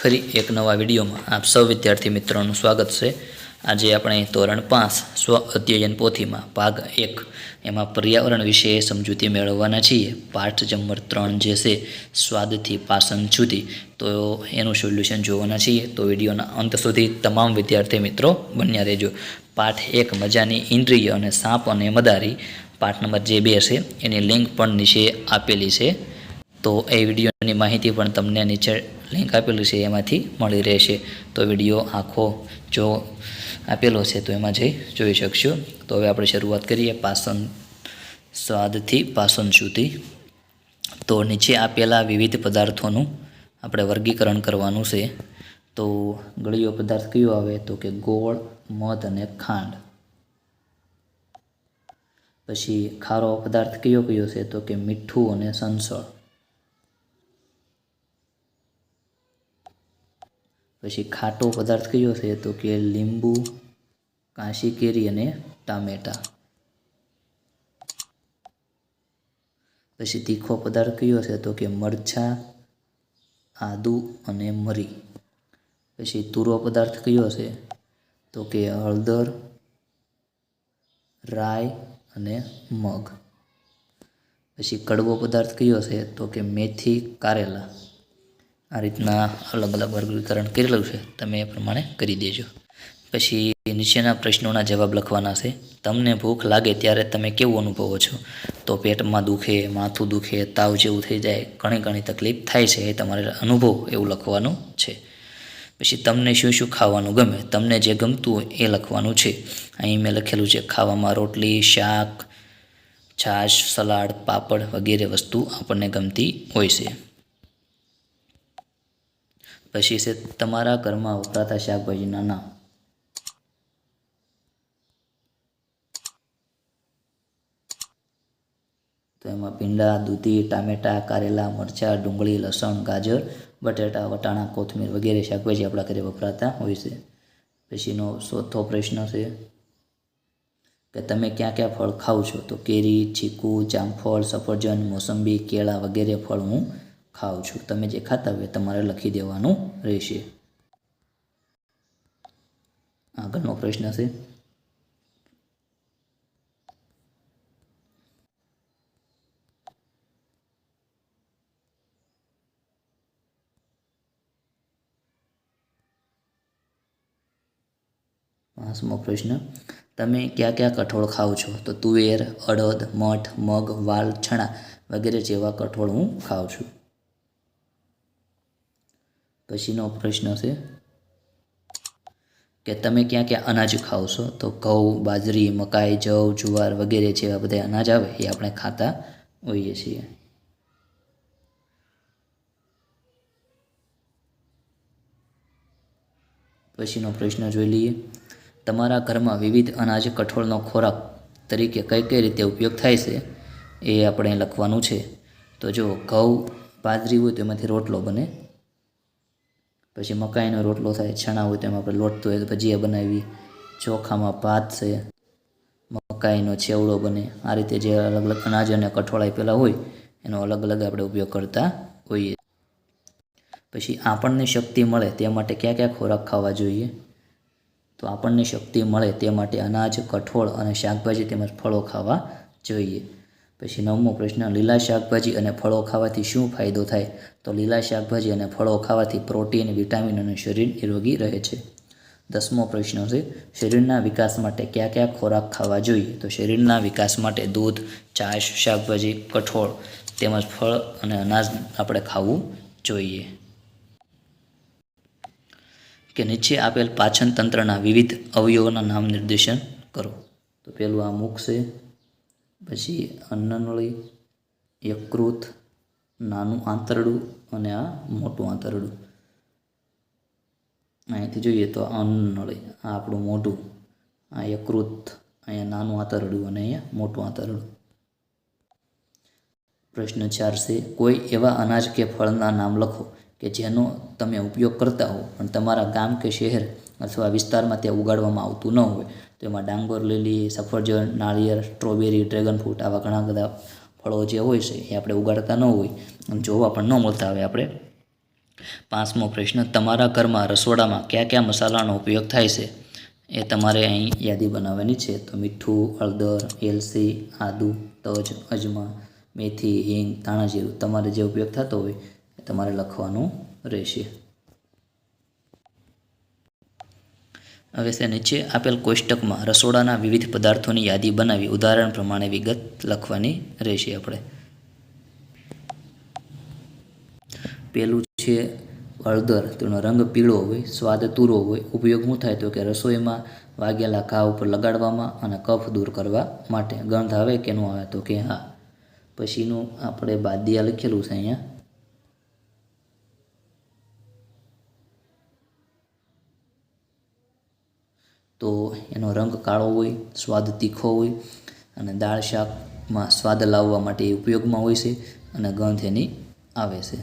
ફરી એક નવા વિડીયોમાં આપ સૌ વિદ્યાર્થી મિત્રોનું સ્વાગત છે. આજે આપણે ધોરણ પાંચ સ્વ અધ્યયન પોથીમાં ભાગ એક એમાં પર્યાવરણ વિશે સમજૂતી મેળવવાના છીએ. પાઠ નંબર ત્રણ જે છે, સ્વાદથી પાસન સુધી. તો એનું સોલ્યુશન જોવાના છીએ. તો વિડીયોના અંત સુધી તમામ વિદ્યાર્થી મિત્રો બન્યા રહેજો. પાઠ એક, મજાની ઇન્દ્રિય અને સાપ અને મદારી. પાઠ નંબર જે બે છે, એની લિંક પણ નીચે આપેલી છે. તો એ વિડીયોની માહિતી પણ તમને નીચે લિંક આપેલું છે, એમાંથી મળી રહેશે. તો વીડિયો આખો જો આપેલો છે, તો એમાં જઈ જોઈ શકશો. તો હવે આપણે શરૂઆત કરીએ પાસન સ્વાદથી પાસન સુધી. તો નીચે આપેલા વિવિધ પદાર્થોનું આપણે વર્ગીકરણ કરવાનું છે. તો ગળ્યો પદાર્થ કયો આવે? તો કે ગોળ, મધ અને ખાંડ. પછી ખારો પદાર્થ કયો કયો છે? તો કે મીઠું અને સંસળ. પછી ખાટો પદાર્થ કયો છે તો કે લીંબુ કાંસી કેરી અને ટામેટા. પછી તીખો પદાર્થ કયો છે તો કે મરચાં, આદુ અને મરી. પછી તુરો પદાર્થ કયો છે તો કે હળદર, રાઈ અને મગ. પછી કડવો પદાર્થ કયો છે તો કે મેથી કારેલા. આ રીતના અલગ અલગ વર્ગીકરણ કરેલું છે, તમે એ પ્રમાણે કરી દેજો. પછી નીચેના પ્રશ્નોના જવાબ લખવાના છે, તમને ભૂખ લાગે ત્યારે તમે કેવું અનુભવો છો? તો પેટમાં દુખે, માથું દુખે, તાવ જેવું થઈ જાય, ઘણી ઘણી તકલીફ થાય છે એ તમારે અનુભવ એવું લખવાનું છે. પછી તમને શું શું ખાવાનું ગમે? તમને જે ગમતું હોય એ લખવાનું છે. અહીં મેં લખેલું છે, ખાવામાં રોટલી, શાક, છાશ, સલાડ, પાપડ વગેરે વસ્તુ આપણને ગમતી હોય છે. પછી છે તમારા ઘરમાં વપરાતા શાકભાજીના નામ તો એમાં ભીંડા, દૂધી, ટામેટાં, કારેલા, મરચાં, ડુંગળી, લસણ, ગાજર, બટેટા, વટાણા, કોથમીર વગેરે શાકભાજી આપણા ઘરે વપરાતા હોય છે. પછીનો ચોથો પ્રશ્ન છે કે તમે ક્યાં ક્યાં ફળ ખાવ છો? તો કેરી, ચીકુ, જામફળ, સફરજન, મોસંબી, કેળા વગેરે ફળ હું ખાઉં છું. તમે જે ખાતા હોય તમારે લખી દેવાનું રહેશે. આગળનો પ્રશ્ન છે. પાંચમો પ્રશ્ન. તમે ક્યાં ક્યાં કઠોળ ખાઓ છો? તો તુવેર, અડદ, મઠ, મગ, વાલ, છણા વગેરે જેવા કઠોળ હું ખાઉં છું. પછીનો પ્રશ્ન છે કે તમે ક્યાં ક્યાં અનાજ ખાઓ છો? તો ઘઉં, બાજરી, મકાઈ, જવ, જુવાર વગેરે જેવા બધા અનાજ આવે એ આપણે ખાતા હોઈએ છીએ. પછીનો પ્રશ્ન જોઈ લઈએ. તમારા ઘરમાં વિવિધ અનાજ કઠોળનો ખોરાક તરીકે કઈ કઈ રીતે ઉપયોગ થાય છે એ આપણે લખવાનું છે. તો જો ઘઉં, બાજરી હોય તો એમાંથી રોટલો બને. પછી મકાઈનો રોટલો થાય, છણા હોય તો એમાં આપણે લોટ હોય તો ભજીયા બનાવી, ચોખામાં ભાત છે, મકાઈનો છેવડો બને. આ રીતે જે અલગ અલગ અનાજ અને કઠોળ આપેલા હોય, એનો અલગ અલગ આપણે ઉપયોગ કરતા હોઈએ. પછી આપણને શક્તિ મળે તે માટે કયા કયા ખોરાક ખાવા જોઈએ? તો આપણને શક્તિ મળે તે માટે અનાજ, કઠોળ અને શાકભાજી તેમજ ફળો ખાવા જોઈએ. પછી નવમો પ્રશ્ન, લીલા શાકભાજી અને ફળો ખાવાથી શું ફાયદો થાય? તો લીલા શાકભાજી અને ફળો ખાવાથી પ્રોટીન, વિટામિન અને શરીર નિરોગી રહે છે. દસમો પ્રશ્ન છે, શરીરના વિકાસ માટે કયા કયા ખોરાક ખાવા જોઈએ? તો શરીરના વિકાસ માટે દૂધ, છાશ, શાકભાજી, કઠોળ તેમજ ફળ અને અનાજ આપણે ખાવું જોઈએ. કે નીચે આપેલ પાચન તંત્રના વિવિધ અવયવોના નામ નિર્દેશન કરો. તો પહેલું આ મુખ છે પછી અન્નનળી, યકૃત, નાનું આંતરડું અને આ મોટું આંતરડું. અહીંથી જોઈએ તો અન્નનળી, આ આપણું મોઢું, આ યકૃત, અહીંયા નાનું આંતરડું અને અહીંયા મોટું આંતરડું. પ્રશ્ન ચાર છે, કોઈ એવા અનાજ કે ફળના નામ લખો કે જેનો તમે ઉપયોગ કરતા હો, પણ તમારા ગામ કે શહેર અથવા વિસ્તારમાં ત્યાં ઉગાડવામાં આવતું ન હોય, તો એમાં ડાંગર, લીલી, સફરજન, નાળિયેર, સ્ટ્રોબેરી, ડ્રેગન ફ્રૂટ આવા ઘણા બધા ફળો જે હોય છે, એ આપણે ઉગાડતા ન હોય અને જોવા પણ ન મળતા આવે આપણે. પાંચમો પ્રશ્ન, તમારા ઘરમાં રસોડામાં કયા કયા મસાલાનો ઉપયોગ થાય છે? એ તમારે અહીં યાદી બનાવવાની છે. તો મીઠું, હળદર, એલસી, આદુ, તજ, અજમા, મેથી, હિંગ, ધાણા જીરું તમારે જે ઉપયોગ થતો હોય એ તમારે લખવાનું રહેશે. હવે છે? નીચે આપેલ કોષ્ટકમાં રસોડાના વિવિધ પદાર્થોની યાદી બનાવી ઉદાહરણ પ્રમાણે વિગત લખવાની રહેશે આપણે. પેલું છે હળદર, તેનો રંગ પીળો હોય, સ્વાદ તૂરો હોય, ઉપયોગ શું થાય તો કે રસોઈમાં વાગેલા ઘા ઉપર લગાડવામાં અને કફ દૂર કરવા માટે ગંધ આવે કે ન આવે તો કે હા. પછીનું આપણે બાદિયા લખેલું છે અહીંયા. તો એનો રંગ કાળો હોય, સ્વાદ તીખો હોય અને દાળ શાકમાં સ્વાદ લાવવા માટે એ ઉપયોગમાં હોય છે અને ગંધ એની આવે છે.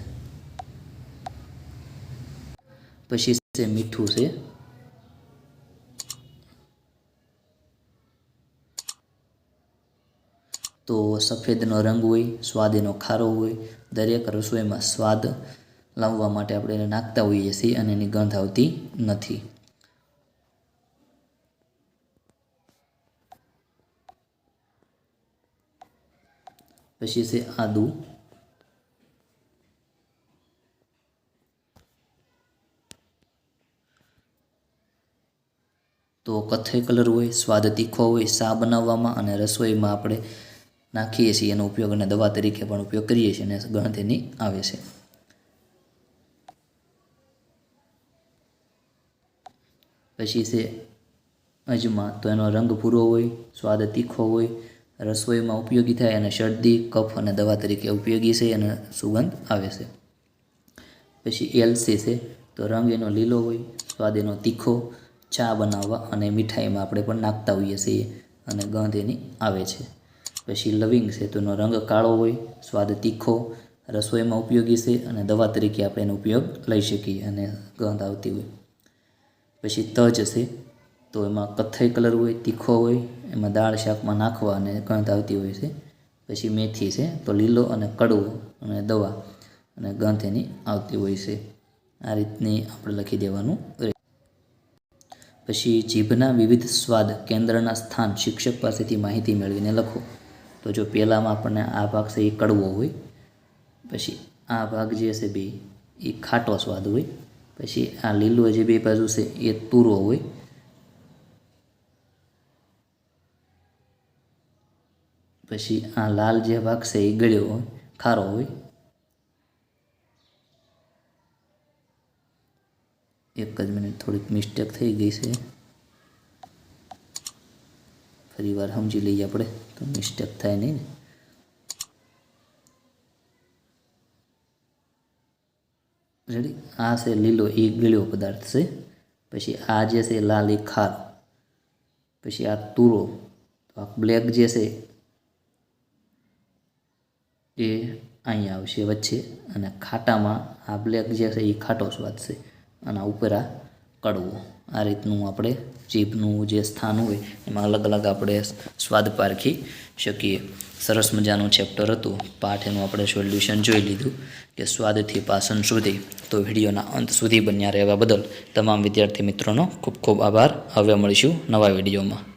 પછી છે મીઠું છે. તો સફેદનો રંગ હોય સ્વાદ એનો ખારો હોય, દરેક રસોઈમાં સ્વાદ લાવવા માટે આપણે એને નાખતા હોઈએ છીએ અને એની ગંધ આવતી નથી. પછી છે આદુ. તો કથ્થઈ કલર હોય, સ્વાદ તીખો હોય, શા બનાવવામાં અને રસોઈમાં આપણે નાખીએ છીએ એનો ઉપયોગ અને દવા તરીકે પણ ઉપયોગ કરીએ છીએ અને ગણતરીની આવે છે. પછી છે અજમા, તો એનો રંગ ભૂરો હોય, સ્વાદ તીખો હોય રસોઈમાં ઉપયોગી થાય અને શરદી, કફ અને દવા તરીકે ઉપયોગી છે અને સુગંધ આવે છે. પછી એલસી છે, તો રંગ એનો લીલો હોય, સ્વાદ એનો તીખો, ચા બનાવવા અને મીઠાઈમાં આપણે પણ નાખતા હોઈએ છીએ અને ગંધ એની આવે છે. પછી લવિંગ છે, તો એનો રંગ કાળો હોય, સ્વાદ તીખો, રસોઈમાં ઉપયોગી છે અને દવા તરીકે આપણે એનો ઉપયોગ લઈ શકીએ અને ગંધ આવતી હોય. પછી તજ છે તો એમાં કથ્થઈ કલર હોય, તીખો હોય, એમાં દાળ શાકમાં નાખવા અને ગંધ આવતી હોય છે. પછી મેથી છે, તો લીલો અને કડવો અને દવા અને ગંધ એની આવતી હોય છે. આ રીતની આપણે લખી દેવાનું પછી જીભના વિવિધ સ્વાદ કેન્દ્રના સ્થાન શિક્ષક પાસેથી માહિતી મેળવીને લખો. તો જો પહેલાંમાં આપણને આ ભાગ છે એ કડવો હોય, પછી આ ભાગ જે છે બે, એ ખાટો સ્વાદ હોય, પછી આ લીલો જે બે બાજુ છે એ તુરો હોય પછી આ લાલ જે ભાગ છે એ ગળ્યો હોય, ખારો હોય. એક જ મિનિટ થોડીક મિસ્ટેક થઈ ગઈ છે. ફરી વાર સમજી લઈએ આપણે, તો મિસ્ટેક થાય નહીં ને. રેડી આ છે લીલો એ ગળ્યો પદાર્થ છે. પછી આ જે છે લાલ એ ખારો. પછી આ તુરો. આ બ્લેક જે છે એ અહીંયા આવશે વચ્ચે અને ખાટામાં આ બ્લેક જે છે એ ખાટો સ્વાદ છે અને ઉપર આ કડવો. આ રીતનું આપણે જીભનું જે સ્થાન હોય એમાં અલગ અલગ આપણે સ્વાદ પારખી શકીએ. સરસ મજાનું ચેપ્ટર હતું. પાઠ એનું આપણે સોલ્યુશન જોઈ લીધું કે સ્વાદથી પાસન સુધી. તો વિડીયોના અંત સુધી બન્યા રહેવા બદલ તમામ વિદ્યાર્થી મિત્રોનો ખૂબ ખૂબ આભાર. હવે મળીશું નવા વિડીયોમાં.